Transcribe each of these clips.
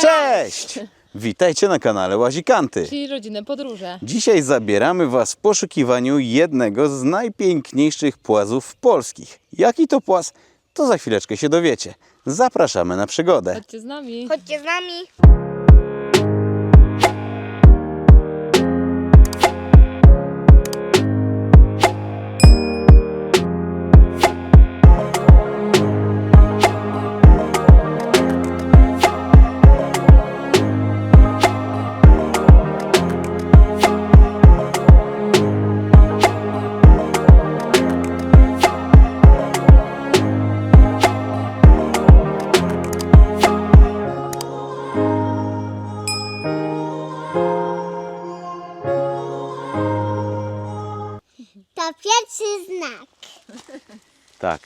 Cześć! Witajcie na kanale Łazikanty. Czyli rodzinne podróże. Dzisiaj zabieramy Was w poszukiwaniu jednego z najpiękniejszych płazów polskich. Jaki to płaz, to za chwileczkę się dowiecie. Zapraszamy na przygodę. Chodźcie z nami. Chodźcie z nami.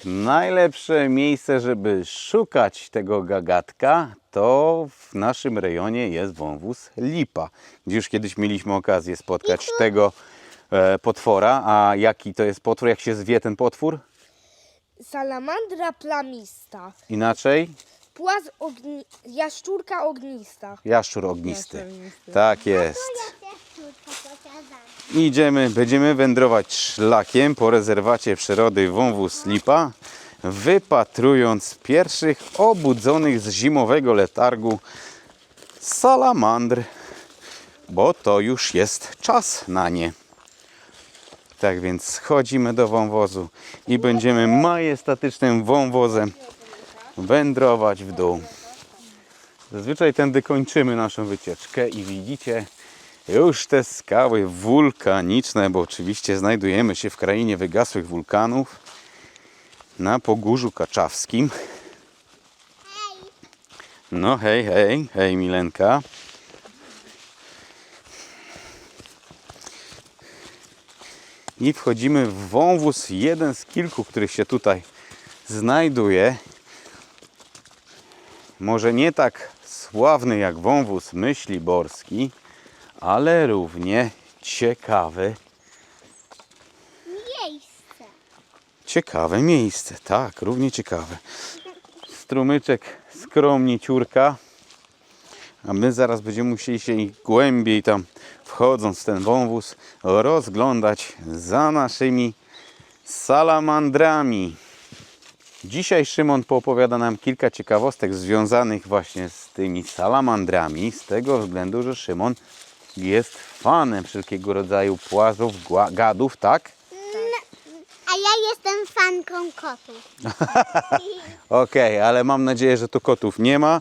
Najlepsze miejsce, żeby szukać tego gagatka, to w naszym rejonie jest wąwóz Lipa, gdzie już kiedyś mieliśmy okazję spotkać tego e, potwora. A jaki to jest potwór? Jak się zwie ten potwór? Salamandra plamista. Inaczej? Płaz ogni... jaszczurka ognista. Jaszczur ognisty. Jaszczur ognisty. Tak jest. Ja też tylko pokazam. Idziemy, będziemy wędrować szlakiem po rezerwacie przyrody wąwóz Lipa, wypatrując pierwszych obudzonych z zimowego letargu salamandr, bo to już jest czas na nie. Tak więc schodzimy do wąwozu i będziemy majestatycznym wąwozem wędrować w dół. Zazwyczaj tędy kończymy naszą wycieczkę i widzicie już te skały wulkaniczne, bo oczywiście znajdujemy się w krainie wygasłych wulkanów na Pogórzu Kaczawskim. No hej, hej, hej Milenka. I wchodzimy w wąwóz, jeden z kilku, który się tutaj znajduje. Może nie tak sławny jak wąwóz myśliborski, ale równie ciekawy. Miejsce. Ciekawe miejsce, tak, równie ciekawe. Strumyczek skromnie ciurka, a my zaraz będziemy musieli się i głębiej tam, wchodząc w ten wąwóz, rozglądać za naszymi salamandrami. Dzisiaj Szymon poopowiada nam kilka ciekawostek związanych właśnie z tymi salamandrami, z tego względu, że Szymon jest fanem wszelkiego rodzaju płazów, gadów, tak? A ja jestem fanką kotów. Okej, ale mam nadzieję, że tu kotów nie ma.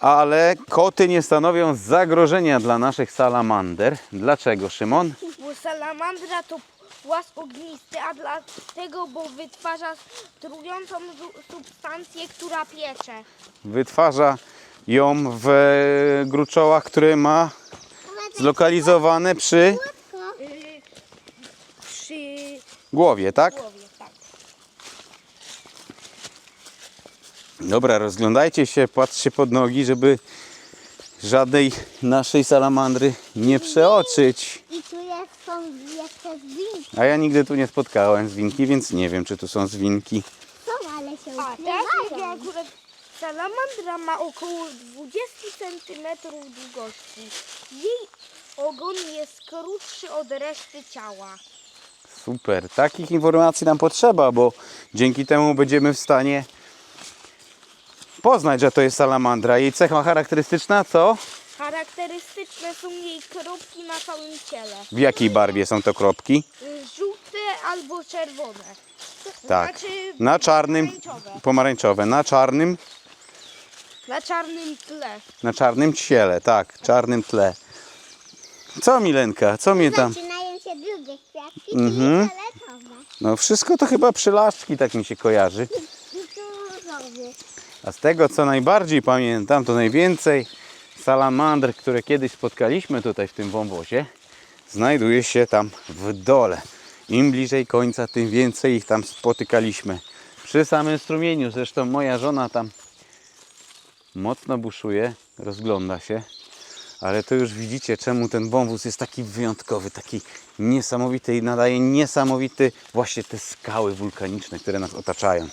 Ale koty nie stanowią zagrożenia dla naszych salamander. Dlaczego, Szymon? Bo salamandra to płaz ognisty, a dlatego, bo wytwarza trującą substancję, która piecze. Wytwarza ją w gruczołach, które ma zlokalizowane przy przy głowie, tak? głowie, tak. Dobra, rozglądajcie się, patrzcie pod nogi, żeby żadnej naszej salamandry nie przeoczyć. I tu jest, są jeszcze zwinki. A ja nigdy tu nie spotkałem zwinki, więc nie wiem, czy tu są zwinki. Są, ale się ukrywają. Salamandra ma około 20 cm długości. Jej ogon jest krótszy od reszty ciała. Super, takich informacji nam potrzeba, bo dzięki temu będziemy w stanie poznać, że to jest salamandra. Jej cecha charakterystyczna co? Charakterystyczne są jej kropki na całym ciele. W jakiej barwie są to kropki? Żółte albo czerwone. Tak, Znaczy na czarnym, pomarańczowe. pomarańczowe, na czarnym, Na czarnym tle. na czarnym ciele, tak, czarnym tle. Co Milenka, co mnie tam? Zaczynają się drugie kwiatki, Mhm. czyli fioletowe. No wszystko to chyba przylaszczki, tak mi się kojarzy. I tu różowy. A z tego co najbardziej pamiętam, to najwięcej salamandr, które kiedyś spotkaliśmy tutaj w tym wąwozie, znajduje się tam w dole. Im bliżej końca, tym więcej ich tam spotykaliśmy. Przy samym strumieniu, zresztą moja żona tam mocno buszuje, rozgląda się. Ale to już widzicie, czemu ten wąwóz jest taki wyjątkowy, taki niesamowity i nadaje niesamowity właśnie te skały wulkaniczne, które nas otaczają.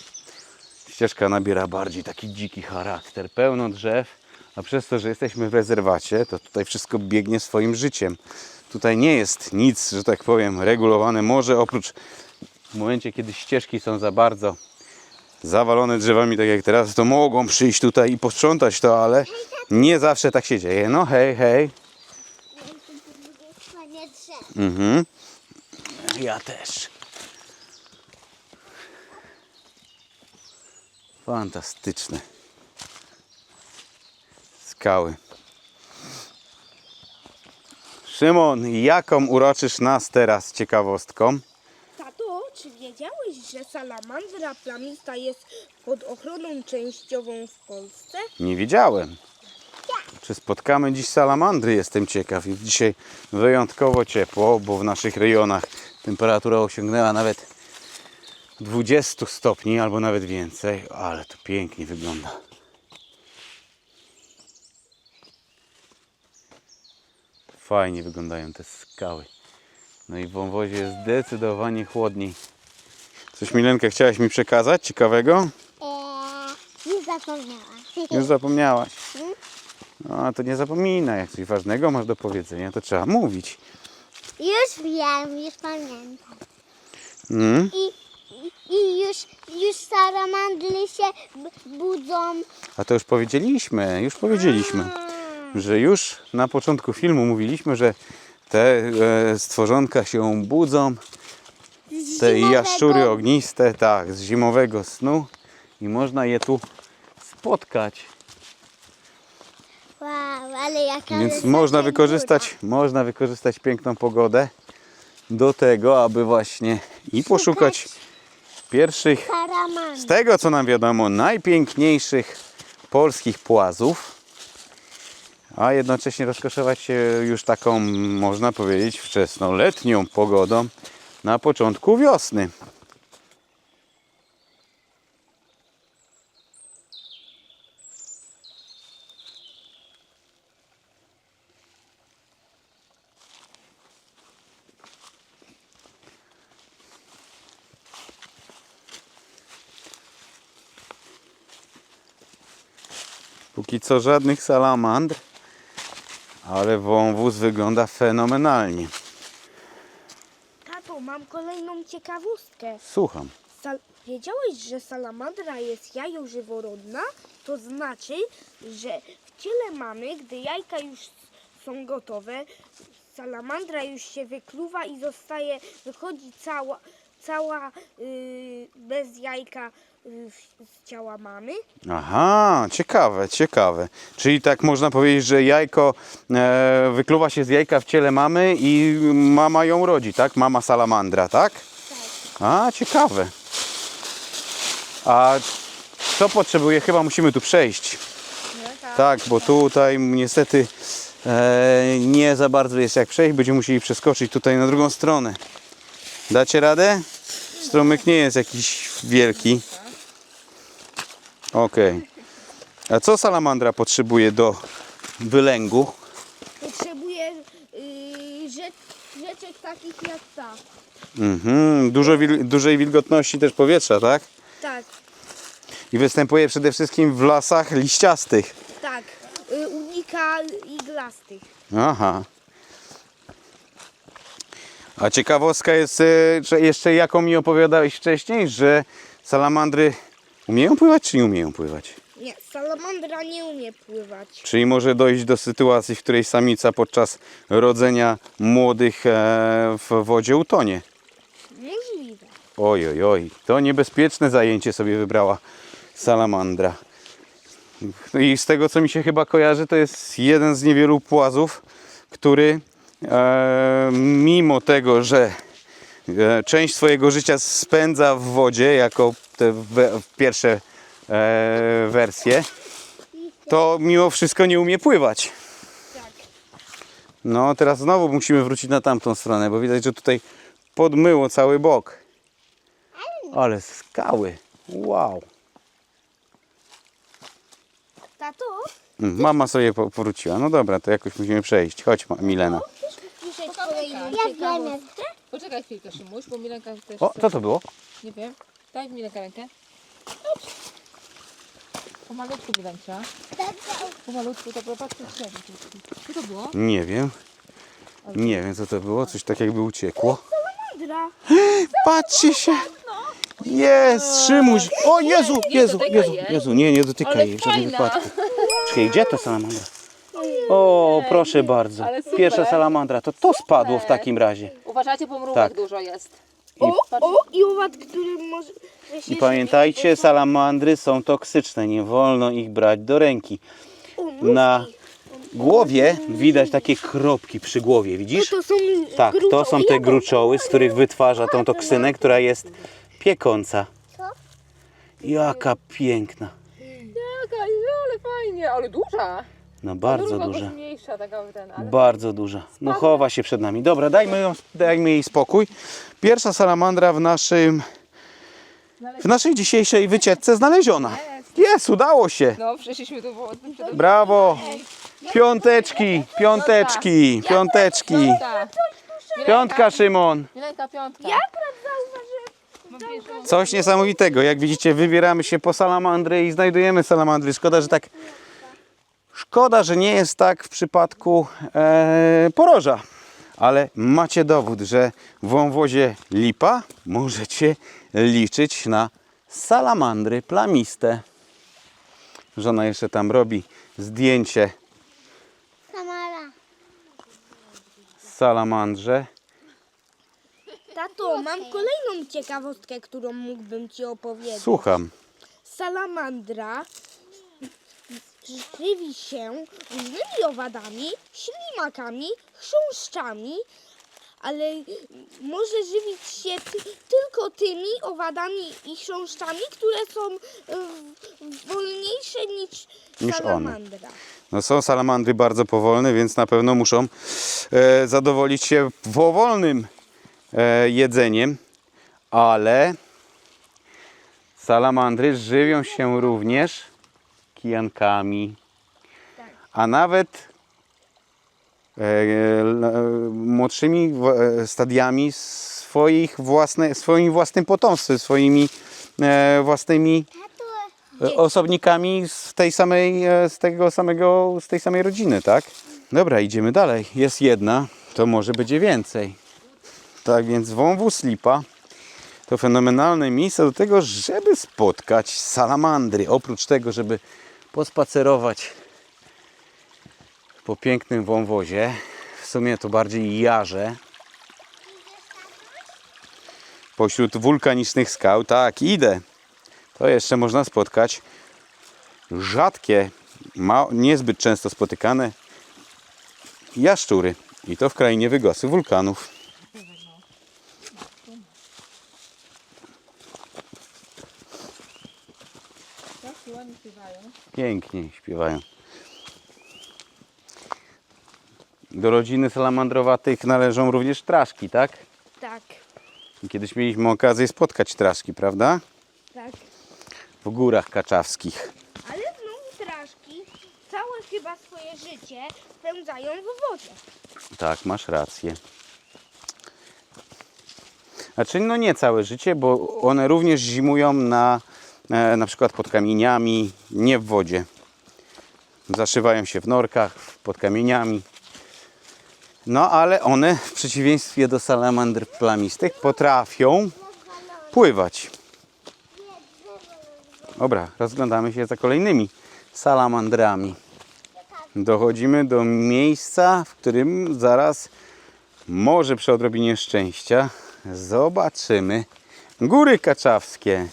ścieżka nabiera bardziej taki dziki charakter, pełno drzew, a przez to, że jesteśmy w rezerwacie, to tutaj wszystko biegnie swoim życiem. Tutaj nie jest nic, że tak powiem, regulowane. Może oprócz w momencie, kiedy ścieżki są za bardzo zawalone drzewami, tak jak teraz, to mogą przyjść tutaj i posprzątać to, ale nie zawsze tak się dzieje. No hej, hej. Mhm. Ja też. Fantastyczne. Skały. Szymon, jaką uroczysz nas teraz ciekawostką? Wiedziałeś, że salamandra plamista jest pod ochroną częściową w Polsce? Nie wiedziałem. Czy spotkamy dziś salamandry? Jestem ciekaw. Jest dzisiaj wyjątkowo ciepło, bo w naszych rejonach temperatura osiągnęła nawet 20 stopni albo nawet więcej, ale to pięknie wygląda. Fajnie wyglądają te skały. No i w wąwozie jest zdecydowanie chłodniej. Coś Milenka chciałaś mi przekazać ciekawego? Eee, nie zapomniałam. Już zapomniałaś. No, a to nie zapominaj, jak coś ważnego masz do powiedzenia, to trzeba mówić. Już wiem, już pamiętam. Mm? I, i, i już, już salamandry się b- budzą. A to już powiedzieliśmy, już powiedzieliśmy, że już na początku filmu mówiliśmy, że te e, stworzonka się budzą, z te zimowego- jaszczury ogniste, tak, z zimowego snu. I można je tu spotkać. Wow, ale jaka Więc można wykorzystać, można wykorzystać piękną pogodę do tego, aby właśnie i poszukać pierwszych. Z tego co nam wiadomo, najpiękniejszych polskich płazów, a jednocześnie rozkoszować się już taką, można powiedzieć, wczesną letnią pogodą na początku wiosny. Póki co żadnych salamandr, ale wąwóz wygląda fenomenalnie. Tato, mam kolejną ciekawostkę. Słucham. Sal- Wiedziałeś, że salamandra jest jajożyworodna? To znaczy, że w ciele mamy, gdy jajka już są gotowe, salamandra już się wykluwa i zostaje, wychodzi cała, cała y, bez jajka z ciała mamy. Aha, ciekawe, ciekawe. Czyli tak można powiedzieć, że jajko e, wykluwa się z jajka w ciele mamy i mama ją rodzi, tak? Mama salamandra, tak? A, ciekawe. A co potrzebuje? Chyba musimy tu przejść. Tak, bo tutaj niestety e, nie za bardzo jest jak przejść. Będziemy musieli przeskoczyć tutaj na drugą stronę. Dacie radę? Strumyk nie jest jakiś wielki. Okej. A co salamandra potrzebuje do wylęgu? Potrzebuje y, rzecz, rzeczek takich jak ta. Mhm. Dużo wil- dużej wilgotności też powietrza, tak? Tak, I występuje przede wszystkim w lasach liściastych. tak. Y, unika iglastych. Aha. A ciekawostka jest e, że jeszcze jaką mi opowiadałeś wcześniej, że salamandry umieją pływać czy nie umieją pływać? Nie, salamandra nie umie pływać. Czyli może dojść do sytuacji, w której samica podczas rodzenia młodych e, w wodzie utonie. Możliwe. Oj, oj, oj, to niebezpieczne zajęcie sobie wybrała salamandra. No I z tego, co mi się chyba kojarzy, to jest jeden z niewielu płazów, który e, mimo tego, że część swojego życia spędza w wodzie, jako te we, pierwsze e, wersje, to mimo wszystko nie umie pływać. No, teraz znowu musimy wrócić na tamtą stronę, bo widać, że tutaj podmyło cały bok. Ale skały. Wow. Tato, Mm, Mama sobie po- powróciła. No dobra, to jakoś musimy przejść. Chodź, Milena. Ja wiem, ciekawostkę. Poczekaj chwilkę, Szymuś, bo Milenka też O, co to było? Nie wiem. Daj mi Milenka rękę. Pomalutku wylęcia. Pomalutku, to było patrzcie w siebie. Co to było? Nie wiem. Nie wiem co to było, coś tak jakby uciekło. Mandra. Patrzcie się! Jest, Szymuś! O Jezu, Jezu, Jezu. Jezu, nie, nie dotykaj jej w żadnym wypadku. Czekaj, gdzie to salamandra? O, proszę bardzo. Pierwsza salamandra, to to spadło w takim razie. Uważajcie, bo mrówek Tak. dużo jest. O, o, i owad, który może się I pamiętajcie, salamandry są toksyczne, nie wolno ich brać do ręki. Na głowie widać takie kropki przy głowie, widzisz? To są Tak, to są te gruczoły, z których wytwarza tą toksynę, która jest piekąca. Co? Jaka piękna. Jaka, ale fajnie, ale duża. No bardzo duża. mniejsza taka ten, ale Bardzo duża. No chowa się przed nami. Dobra, dajmy, ją, dajmy jej spokój. Pierwsza salamandra w naszym w naszej dzisiejszej wycieczce znaleziona. Jest, udało się. No, przyszliśmy tu, bo... Brawo. Piąteczki, piąteczki, piąteczki. Tak. Piątka, Szymon. Milenka, piątka. Ja akurat zauważyłem. Coś niesamowitego. Jak widzicie, wybieramy się po salamandry i znajdujemy salamandry. Szkoda, że tak. Szkoda, że nie jest tak w przypadku e, poroża. Ale macie dowód, że w wąwozie lipa możecie liczyć na salamandry plamiste. Żona jeszcze tam robi zdjęcie Samara. salamandrze. Tato, mam kolejną ciekawostkę, którą mógłbym Ci opowiedzieć. Słucham. Salamandra żywi się różnymi owadami, ślimakami, chrząszczami, ale może żywić się ty, tylko tymi owadami i chrząszczami, które są e, wolniejsze niż, Niż one. salamandra. No są salamandry bardzo powolne, więc na pewno muszą e, zadowolić się powolnym e, jedzeniem, ale salamandry żywią się również kijankami, a nawet e, e, młodszymi e, stadiami swoich własne, swoim własnym potomstwem, swoimi e, własnymi e, osobnikami z tej samej, e, z tego samego, z tej samej rodziny, tak? Dobra, idziemy dalej. Jest jedna, to może będzie więcej. Tak więc wąwóz lipa to fenomenalne miejsce do tego, żeby spotkać salamandry. Oprócz tego, żeby pospacerować po pięknym wąwozie, w sumie to bardziej jarze, pośród wulkanicznych skał, tak, idę. To jeszcze można spotkać rzadkie, niezbyt często spotykane jaszczury. I to w krainie wygosy wulkanów. Tak, ładnie śpiewają. Pięknie śpiewają. Do rodziny salamandrowatych należą również traszki, tak? Tak, Kiedyś mieliśmy okazję spotkać traszki, prawda? tak. W górach kaczawskich. Ale znowu traszki całe chyba swoje życie spędzają w wodzie. Tak, masz rację. Znaczy, no nie całe życie, bo one również zimują na, na przykład pod kamieniami, nie w wodzie. Zaszywają się w norkach, pod kamieniami. No ale one, w przeciwieństwie do salamandr plamistych, potrafią pływać. Dobra, rozglądamy się za kolejnymi salamandrami. Dochodzimy do miejsca, w którym zaraz, może przy odrobinie szczęścia, zobaczymy góry kaczawskie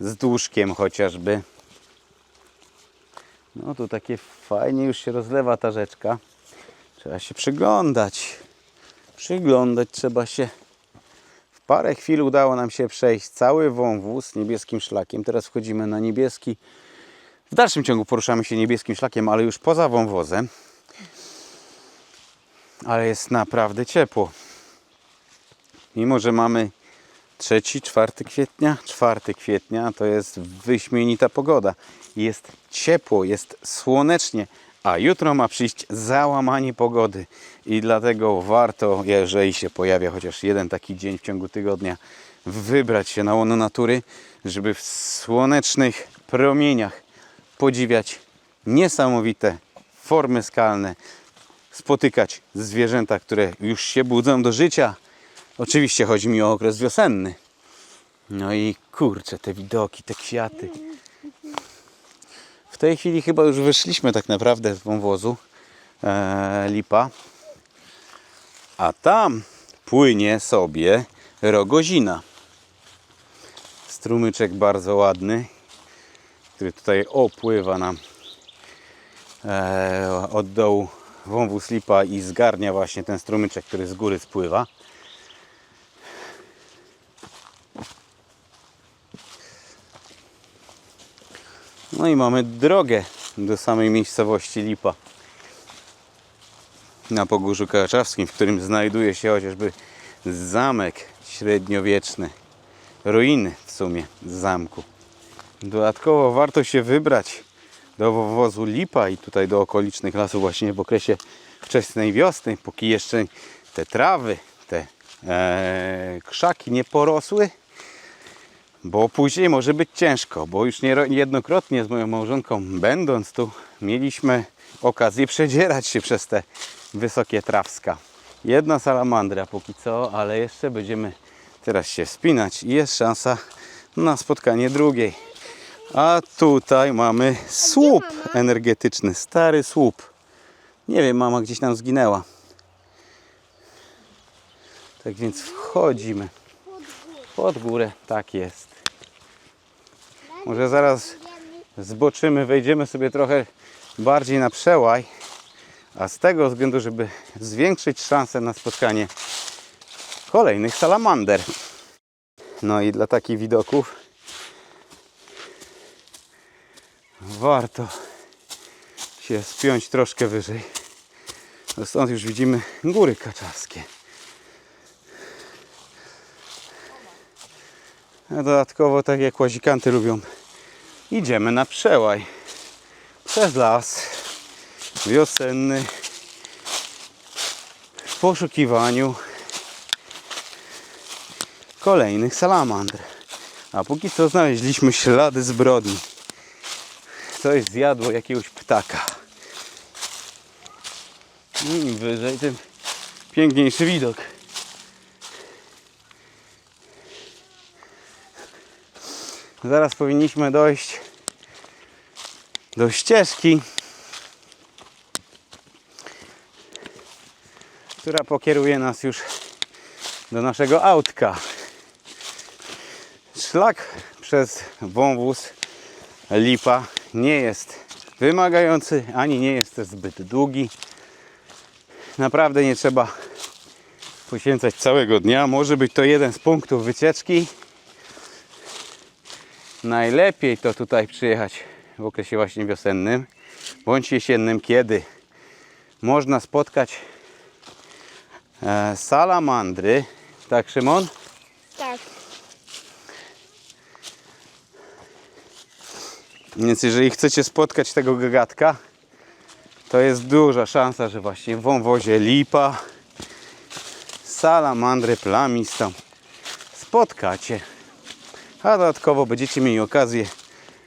z dłużkiem chociażby. No tu takie fajnie już się rozlewa ta rzeczka. Trzeba się przyglądać. Przyglądać trzeba się. W parę chwil udało nam się przejść cały wąwóz niebieskim szlakiem. Teraz wchodzimy na niebieski. W dalszym ciągu poruszamy się niebieskim szlakiem, ale już poza wąwozem. Ale jest naprawdę ciepło. Mimo, że mamy 3, 4 kwietnia, 4 kwietnia to jest wyśmienita pogoda. Jest ciepło, jest słonecznie, a jutro ma przyjść załamanie pogody. I dlatego warto, jeżeli się pojawia chociaż jeden taki dzień w ciągu tygodnia, wybrać się na łono natury, żeby w słonecznych promieniach podziwiać niesamowite formy skalne, spotykać zwierzęta, które już się budzą do życia. Oczywiście chodzi mi o okres wiosenny. No i kurczę, te widoki, te kwiaty. W tej chwili chyba już wyszliśmy tak naprawdę z wąwozu e, Lipa. A tam płynie sobie Rogozina. Strumyczek bardzo ładny, który tutaj opływa nam e, od dołu wąwóz Lipa i zgarnia właśnie ten strumyczek, który z góry spływa. No i mamy drogę do samej miejscowości Lipa. Na Pogórzu Kałaczawskim, w którym znajduje się chociażby zamek średniowieczny, ruiny w sumie zamku. Dodatkowo warto się wybrać do wozu Lipa i tutaj do okolicznych lasów właśnie w okresie wczesnej wiosny, póki jeszcze te trawy, te e, krzaki nie porosły, bo później może być ciężko, bo już niejednokrotnie z moją małżonką będąc tu mieliśmy okazję przedzierać się przez te wysokie trawska. Jedna salamandra póki co, ale jeszcze będziemy teraz się wspinać i jest szansa na spotkanie drugiej. A tutaj mamy słup energetyczny, stary słup. Nie wiem, mama gdzieś nam zginęła. Tak więc wchodzimy pod górę, tak jest. Może zaraz zboczymy, wejdziemy sobie trochę bardziej na przełaj, a z tego względu, żeby zwiększyć szanse na spotkanie kolejnych salamander. No i dla takich widoków warto się spiąć troszkę wyżej. No Stąd już widzimy góry kaczawskie. A dodatkowo, tak jak łazikanty lubią, idziemy na przełaj przez las wiosenny w poszukiwaniu kolejnych salamandr. A póki co znaleźliśmy ślady zbrodni. Coś zjadło jakiegoś ptaka. Im wyżej, tym piękniejszy widok. Zaraz powinniśmy dojść do ścieżki, która pokieruje nas już do naszego autka. Szlak przez wąwóz lipa nie jest wymagający, ani nie jest też zbyt długi. Naprawdę nie trzeba poświęcać całego dnia. Może być to jeden z punktów wycieczki. Najlepiej to tutaj przyjechać w okresie właśnie wiosennym bądź jesiennym, kiedy można spotkać e, salamandry. Tak, Szymon? Tak. Więc jeżeli chcecie spotkać tego gagatka, to jest duża szansa, że właśnie w wąwozie lipa salamandry plamistą spotkacie. A dodatkowo będziecie mieli okazję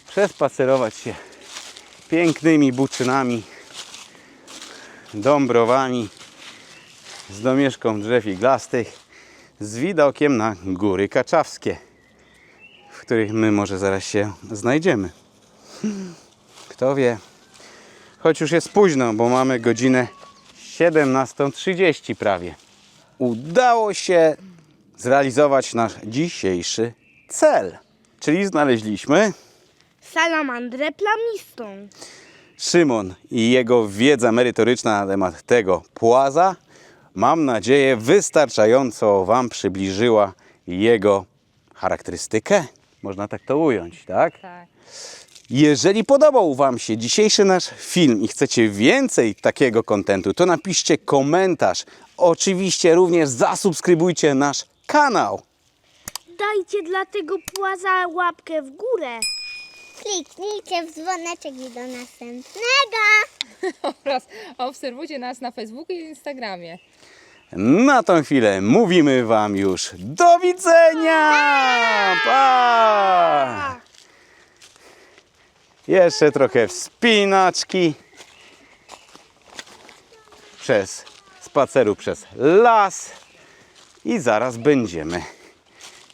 przespacerować się pięknymi buczynami, dąbrowami z domieszką drzew iglastych z widokiem na góry kaczawskie, w których my może zaraz się znajdziemy. Kto wie. Choć już jest późno, bo mamy godzinę 17.30 prawie. Udało się zrealizować nasz dzisiejszy cel. Czyli znaleźliśmy Salamandrę plamistą. Szymon i jego wiedza merytoryczna na temat tego płaza, mam nadzieję, wystarczająco Wam przybliżyła jego charakterystykę. Można tak to ująć, tak? Tak. Jeżeli podobał Wam się dzisiejszy nasz film i chcecie więcej takiego kontentu, to napiszcie komentarz. Oczywiście również zasubskrybujcie nasz kanał. Dajcie dla tego płaza łapkę w górę. Kliknijcie w dzwoneczek i do następnego. Oraz obserwujcie nas na Facebooku i Instagramie. Na tą chwilę mówimy Wam już do widzenia! Pa! Jeszcze trochę wspinaczki. Przez spaceru przez las. I zaraz będziemy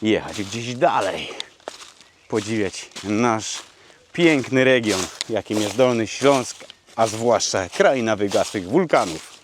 jechać gdzieś dalej. Podziwiać nasz piękny region, jakim jest Dolny Śląsk, a zwłaszcza kraina wygasłych wulkanów.